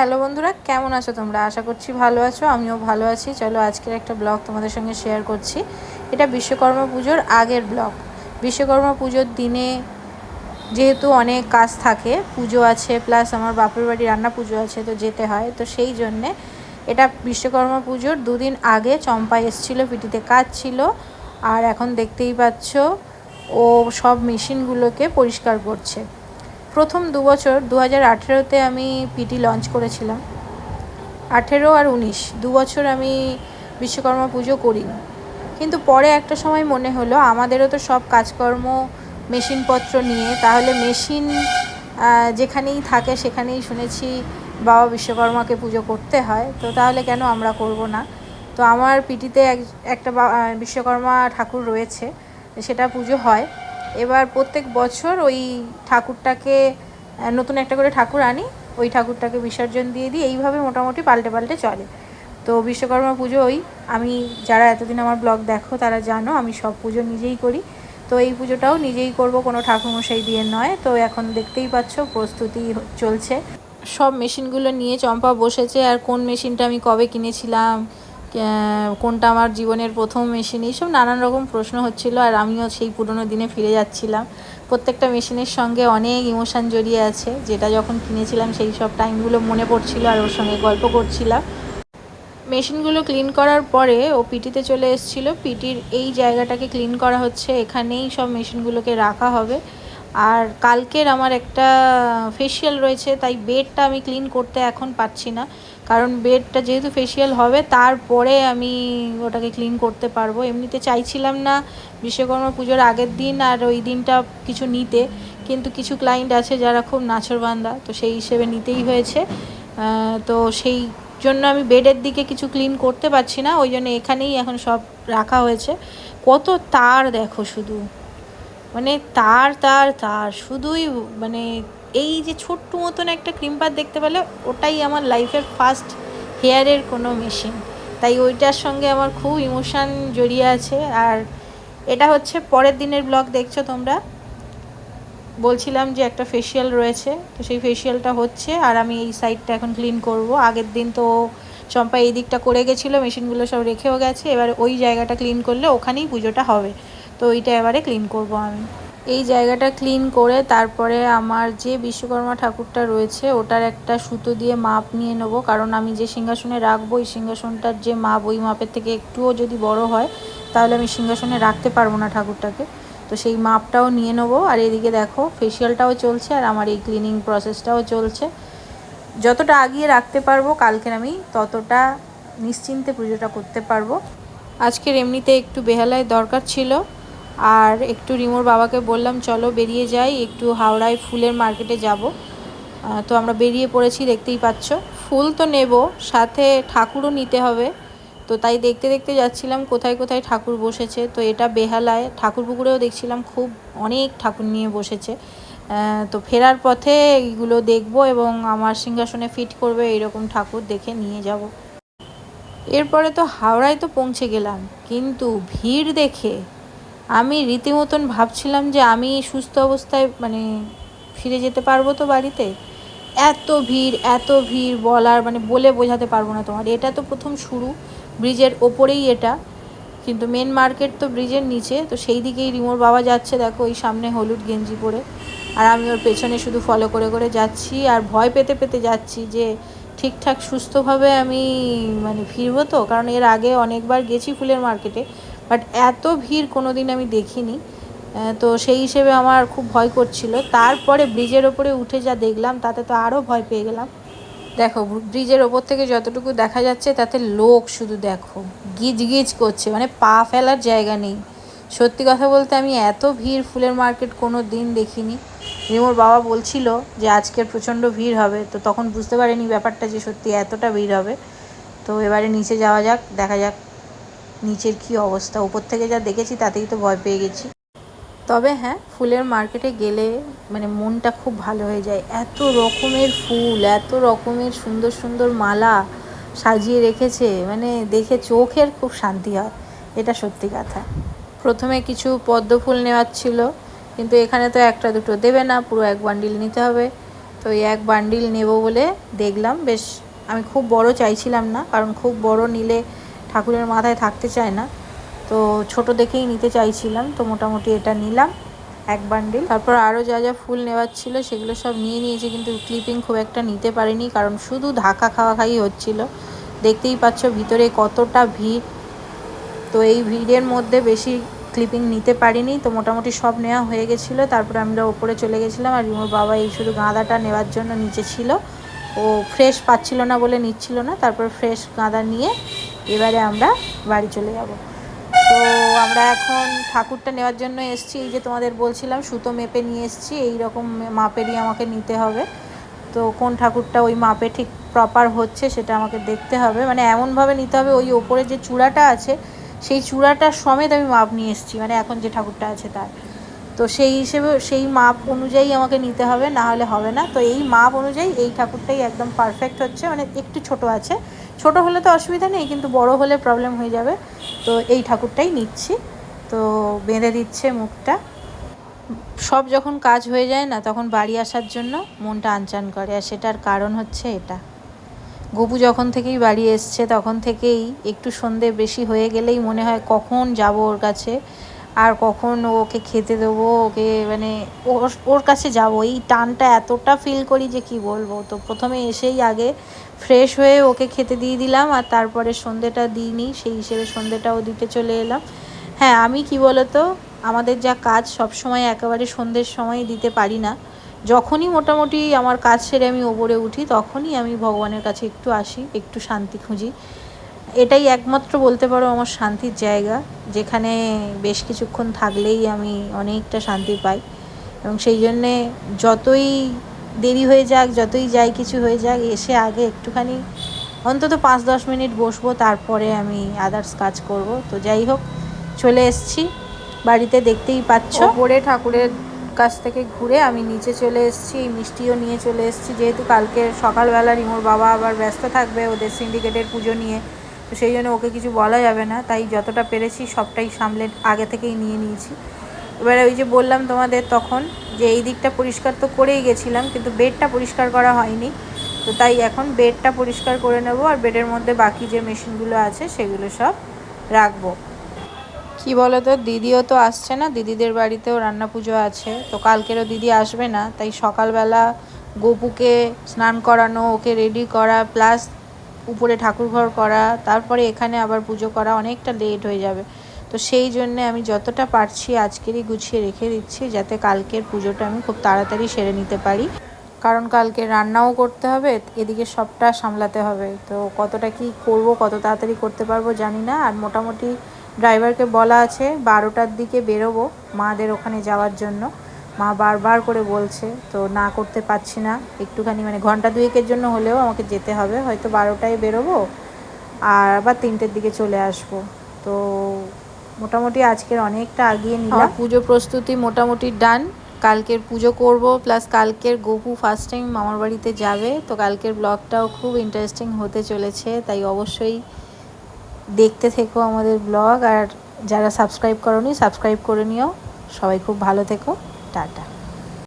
Hello বন্ধুরা, কেমন আছো তোমরা? আশা করছি ভালো আছো, আমিও ভালো আছি। চলো আজকের একটা ব্লগ তোমাদের সঙ্গে শেয়ার করছি। এটা বিশ্বকর্মা পুজোর আগের ব্লগ। বিশ্বকর্মা পুজোর দিনে যেহেতু অনেক কাজ থাকে, পুজো আছে প্লাস আমার বাপের বাড়ি রান্না পুজো আছে, তো যেতে হয়। তো সেই জন্যে এটা বিশ্বকর্মা পুজোর দুদিন আগে চম্পা এসেছিল, পিটিতে কাজ ছিল। আর এখন দেখতেই পাচ্ছ, ও সব মেশিনগুলোকে পরিষ্কার করছে। প্রথম দু বছর দু হাজার আঠেরোতে আমি পিটি লঞ্চ করেছিলাম। আঠেরো আর উনিশ, দু বছর আমি বিশ্বকর্মা পুজো করিনি। কিন্তু পরে একটা সময় মনে হলো, আমাদেরও তো সব কাজকর্ম, মেশিনপত্র নিয়ে, তাহলে মেশিন যেখানেই থাকে সেখানেই শুনেছি বাবা বিশ্বকর্মাকে পুজো করতে হয়, তো তাহলে কেন আমরা করব না? তো আমার পিটিতে এক, একটা বিশ্বকর্মা ঠাকুর রয়েছে, সেটা পুজো হয়। এবার প্রত্যেক বছর ওই ঠাকুরটাকে নতুন একটা করে ঠাকুর আনি, ওই ঠাকুরটাকে বিসর্জন দিয়ে দিই, এইভাবে মোটামুটি পাল্টে পাল্টে চলে। তো বিশ্বকর্মা পুজো ওই, আমি যারা এতদিন আমার ব্লগ দেখো তারা জানো, আমি সব পুজো নিজেই করি। তো এই পুজোটাও নিজেই করব, কোনো ঠাকুরমশাই দিয়ে নয়। তো এখন দেখতেই পাচ্ছ, প্রস্তুতি চলছে। সব মেশিনগুলো নিয়ে চম্পা বসেছে, আর কোন মেশিনটা আমি কবে কিনেছিলাম কোনটা আমার জীবনের প্রথম মেশিন, এইসব নানান রকম প্রশ্ন হচ্ছিল, আর আমিও সেই পুরনো দিনে ফিরে যাচ্ছিলাম। প্রত্যেকটা মেশিনের সঙ্গে অনেক ইমোশান জড়িয়ে আছে, যেটা যখন কিনেছিলাম সেই সব টাইমগুলো মনে পড়ছিল, আর ওর সঙ্গে গল্প করছিলাম। মেশিনগুলো ক্লিন করার পরে ও পিটিতে চলে এসেছিল। পিটির এই জায়গাটাকে ক্লিন করা হচ্ছে, এখানেই সব মেশিনগুলোকে রাখা হবে। আর কালকের আমার একটা ফেসিয়াল রয়েছে, তাই বেডটা আমি ক্লিন করতে এখন পাচ্ছি না। কারণ বেডটা যেহেতু ফেসিয়াল হবে, তারপরে আমি ওটাকে ক্লিন করতে পারব। এমনিতে চাইছিলাম না বিশ্বকর্মা পুজোর আগের দিন আর ওই দিনটা কিছু নিতে, কিন্তু কিছু ক্লায়েন্ট আছে যারা খুব নাচরবান্ধা তো সেই হিসেবে নিতেই হয়েছে। তো সেই জন্য আমি বেডের দিকে কিছু ক্লিন করতে পারছি না, ওই জন্য এখানেই এখন সব রাখা হয়েছে। কত তার দেখো শুধু। মানে তার তার তার, শুধুই মানে এই যে ছোট্ট মতন একটা ক্রিম্পার দেখতে পেলে ওটাই আমার লাইফের ফার্স্ট হেয়ারের কোনো মেশিন তাই ওইটার সঙ্গে আমার খুব ইমোশান জড়িয়ে আছে। আর এটা হচ্ছে পরের দিনের ব্লগ দেখছ তোমরা? বলছিলাম যে একটা ফেসিয়াল রয়েছে, তো সেই ফেসিয়ালটা হচ্ছে আর আমি এই সাইডটা এখন ক্লিন করব। আগের দিন তো চম্পা এই দিকটা করে গেছিল মেশিনগুলো সব রেখেও গেছে। এবার ওই জায়গাটা ক্লিন করলে ওখানেই পুজোটা হবে। তো ওইটা এবারে ক্লিন করব আমি। এই জায়গাটা ক্লিন করে তারপরে আমার যে বিশ্বকর্মা ঠাকুরটা রয়েছে, ওটার একটা সুতো দিয়ে মাপ নিয়ে নেব। কারণ আমি যে সিংহাসনে রাখব ওই সিংহাসনটার যে মাপ, ওই মাপের থেকে একটুও যদি বড় হয়, তাহলে আমি সিংহাসনে রাখতে পারব না ঠাকুরটাকে। তো সেই মাপটাও নিয়ে নেব। আর এদিকে দেখো ফেসিয়ালটাও চলছে আর আমার এই ক্লিনিং প্রসেসটাও চলছে। যতটা আগিয়ে রাখতে পারব কালকের আমি, ততটা নিশ্চিন্তে পুজোটা করতে পারব। আজকের এমনিতে একটু বেহালায় দরকার ছিল। আর একটু রিমোর বাবাকে বললাম, চলো বেরিয়ে যাই, একটু হাওড়ায় ফুলের মার্কেটে যাব। তো আমরা বেরিয়ে পড়েছি, দেখতেই পাচ্ছ। ফুল তো নেব, সাথে ঠাকুরও নিতে হবে। তো তাই দেখতে দেখতে যাচ্ছিলাম, কোথায় কোথায় ঠাকুর বসেছে। তো এটা বেহালায়, ঠাকুর পুকুরেও দেখছিলাম খুব অনেক ঠাকুর নিয়ে বসেছে। তো ফেরার পথে এইগুলো দেখব এবং আমার সিংহাসনে ফিট করবে, এইরকম ঠাকুর দেখে নিয়ে যাব। এরপরে তো হাওড়ায় তো পৌঁছে গেলাম, কিন্তু ভিড় দেখে আমি রীতিমতন ভাবছিলাম যে আমি সুস্থ অবস্থায় মানে ফিরে যেতে পারব তো বাড়িতে। এত ভিড় এত ভিড় বলার মানে বলে বোঝাতে পারব না তোমার এটা তো প্রথম শুরু, ব্রিজের ওপরেই এটা। কিন্তু মেন মার্কেট তো ব্রিজের নিচে, তো সেই দিকেই রিমোর বাবা যাচ্ছে, দেখো ওই সামনে হলুদ গেঞ্জি পরে। আর আমি ওর পেছনে শুধু ফলো করে করে যাচ্ছি আর ভয় পেতে পেতে যাচ্ছি যে ঠিকঠাক সুস্থভাবে আমি মানে ফিরবো তো? কারণ এর আগে অনেকবার গেছি ফুলের মার্কেটে বাট এত ভিড় কোনো দিন আমি দেখিনি। তো সেই হিসেবে আমার খুব ভয় করছিল। তারপরে ব্রিজের ওপরে উঠে যা দেখলাম, তাতে তো আরও ভয় পেয়ে গেলাম। দেখো ব্রিজের ওপর থেকে যতটুকু দেখা যাচ্ছে, তাতে লোক শুধু দেখো গিজ গিজ করছে মানে পা ফেলার জায়গা নেই। সত্যি কথা বলতে আমি এত ভিড় ফুলের মার্কেট কোনো দিন দেখিনি রিমোর বাবা বলছিল যে আজকের প্রচণ্ড ভিড় হবে, তো তখন বুঝতে পারিনি ব্যাপারটা যে সত্যি এতটা ভিড় হবে। তো এবারে নিচে যাওয়া যাক, দেখা যাক নিচের কি অবস্থা? উপর থেকে যা দেখেছি, তাতেই তো ভয় পেয়ে গেছি। তবে হ্যাঁ ফুলের মার্কেটে গেলে মানে মনটা খুব ভালো হয়ে যায়। এত রকমের ফুল, এত রকমের সুন্দর সুন্দর মালা সাজিয়ে রেখেছে। মানে দেখে চোখের খুব শান্তি হয়। এটা সত্যি কথা। প্রথমে কিছু পদ্ম ফুল নেওয়ার ছিল, কিন্তু এখানে তো একটা দুটো দেবে না, পুরো এক বান্ডিল নিতে হবে। তো এই এক বান্ডিল নেব বলে দেখলাম। বেশ, আমি খুব বড় চাইছিলাম না, কারণ খুব বড় নিলে ঠাকুরের মাথায় থাকতে চায় না। তো ছোট দেখেই নিতে চাইছিলাম, তো মোটামুটি এটা নিলাম, এক বান্ডিল তারপর আরও যা যা ফুল নেওয়ার ছিল সেগুলো সব নিয়ে নিয়েছি, কিন্তু ক্লিপিং খুব একটা নিতে পারিনি, কারণ শুধু ধাক্কা খাওয়া খাই হচ্ছিল। দেখতেই পাচ্ছ ভিতরে কতটা ভিড়। তো এই ভিড়ের মধ্যে বেশি ক্লিপিং নিতে পারিনি, তো মোটামুটি সব নেওয়া হয়ে গেছিল। তারপরে আমরা ওপরে চলে গেছিলাম আর রিমোর বাবা এই শুধু গাঁদাটা নেওয়ার জন্য নিচে ছিল। ও ফ্রেশ পাচ্ছিল না বলে নিচ্ছিল না, তারপর ফ্রেশ গাঁদা নিয়ে এবারে আমরা বাড়ি চলে যাব। তো আমরা এখন ঠাকুরটা নেওয়ার জন্য এসছি। এই যে তোমাদের বলছিলাম, সুতো মেপে নিয়ে এসছি। এই রকম মাপেরই আমাকে নিতে হবে। তো কোন ঠাকুরটা ওই মাপে ঠিক প্রপার হচ্ছে সেটা আমাকে দেখতে হবে। মানে এমনভাবে নিতে হবে, ওই ওপরে যে চূড়াটা আছে, সেই চূড়াটা সমেত আমি মাপ নিয়ে এসেছি। মানে এখন যে ঠাকুরটা আছে তার। তো সেই হিসেবে, সেই মাপ অনুযায়ী আমাকে নিতে হবে, না হলে হবে না। তো এই মাপ অনুযায়ী এই ঠাকুরটাই একদম পারফেক্ট হচ্ছে মানে একটু ছোট আছে। ছোট হলে তো অসুবিধা নেই, কিন্তু বড় হলে প্রবলেম হয়ে যাবে। তো এই ঠাকুরটাই নিচ্ছি। তো বেঁধে দিচ্ছে মুখটা। সব যখন কাজ হয়ে যায় না, তখন বাড়ি আসার জন্য মনটা আনচান করে। আর সেটার কারণ হচ্ছে এটা। গপু যখন থেকেই বাড়ি এসছে, তখন থেকেই একটু সন্ধে বেশি হয়ে গেলেই মনে হয় কখন যাব ওর কাছে। আর কখন ওকে খেতে দেবো, ওকে মানে ওর ওর কাছে যাব। এই টানটা এতটা ফিল করি যে কি বলব? তো প্রথমে এসেই আগে ফ্রেশ হয়ে ওকে খেতে দিয়ে দিলাম আর তারপরে সন্ধেটা দিইনি, সেই হিসেবে সন্ধেটাও দিতে চলে এলাম। হ্যাঁ আমি কি বলতো? আমাদের যা কাজ সব সময় একেবারে সন্ধ্যের সময় দিতে পারি না। যখনই মোটামুটি আমার কাজ সেরে আমি ওপরে উঠি, তখনই আমি ভগবানের কাছে একটু আসি, একটু শান্তি খুঁজি। এটাই একমাত্র বলতে পারো আমার শান্তির জায়গা, যেখানে বেশ কিছুক্ষণ থাকলেই আমি অনেকটা শান্তি পাই। এবং সেই জন্যে যতই দেরি হয়ে যাক, যতই যাই কিছু হয়ে যাক, এসে আগে একটুখানি অন্তত পাঁচ দশ মিনিট বসবো, তারপরে আমি আদার্স কাজ করব। তো যাই হোক, চলে এসছি। বাড়িতে দেখতেই পাচ্ছ। ওপরে ঠাকুরের কাছ থেকে ঘুরে আমি নিচে চলে এসেছি। মিষ্টিও নিয়ে চলে এসেছি। যেহেতু কালকে সকালবেলা রিমোর বাবা আবার ব্যস্ত থাকবে ওদের সিন্ডিকেটের পুজো নিয়ে তো সেই জন্য ওকে কিছু বলা যাবে না। তাই যতটা পেরেছি সবটাই সামলে আগে থেকেই নিয়ে নিয়েছি। এবারে ওই যে বললাম তোমাদের তখন যে এই দিকটা পরিষ্কার তো করেই গেছিলাম, কিন্তু বেডটা পরিষ্কার করা হয়নি। তো তাই এখন বেডটা পরিষ্কার করে নেব আর বেডের মধ্যে বাকি যে মেশিনগুলো আছে সেগুলো সব রাখব। কি বলো তো দিদিও তো আসছে না, দিদিদের বাড়িতেও রান্না পুজো আছে। তো কালকেরও দিদি আসবে না, তাই সকালবেলা গোপুকে স্নান করানো, ওকে রেডি করা প্লাস উপরে ঠাকুরঘর করা, তারপরে এখানে আবার পুজো করা অনেকটা লেট হয়ে যাবে। তো সেই জন্যে আমি যতটা পারছি আজকেরই গুছিয়ে রেখে দিচ্ছি, যাতে কালকের পুজোটা আমি খুব তাড়াতাড়ি সেরে নিতে পারি। কারণ কালকে রান্নাও করতে হবে, এদিকে সবটা সামলাতে হবে। তো কতটা কি করব, কত তাড়াতাড়ি করতে পারব জানি না। আর মোটামুটি ড্রাইভারকে বলা আছে, বারোটার দিকে বেরোবো মাদের ওখানে যাওয়ার জন্য। মা বারবার করে বলছে, তো না করতে পারছি না। একটুখানি মানে ঘণ্টা দুয়েকের জন্য হলেও আমাকে যেতে হবে। হয়তো বারোটায় বেরোবো আর আবার তিনটের দিকে চলে আসব। তো মোটামুটি আজকের অনেকটা আগিয়ে নিলাম। পুজো প্রস্তুতি মোটামুটি ডান। কালকের পুজো করব, প্লাস কালকের গপু ফার্স্ট টাইম মামার বাড়িতে যাবে। তো কালকের ব্লগটাও খুব ইন্টারেস্টিং হতে চলেছে, তাই অবশ্যই দেখতে থেকো আমাদের ব্লগ। আর যারা সাবস্ক্রাইব করনি সাবস্ক্রাইব করে নিও। সবাই খুব ভালো থেকো। টাটা।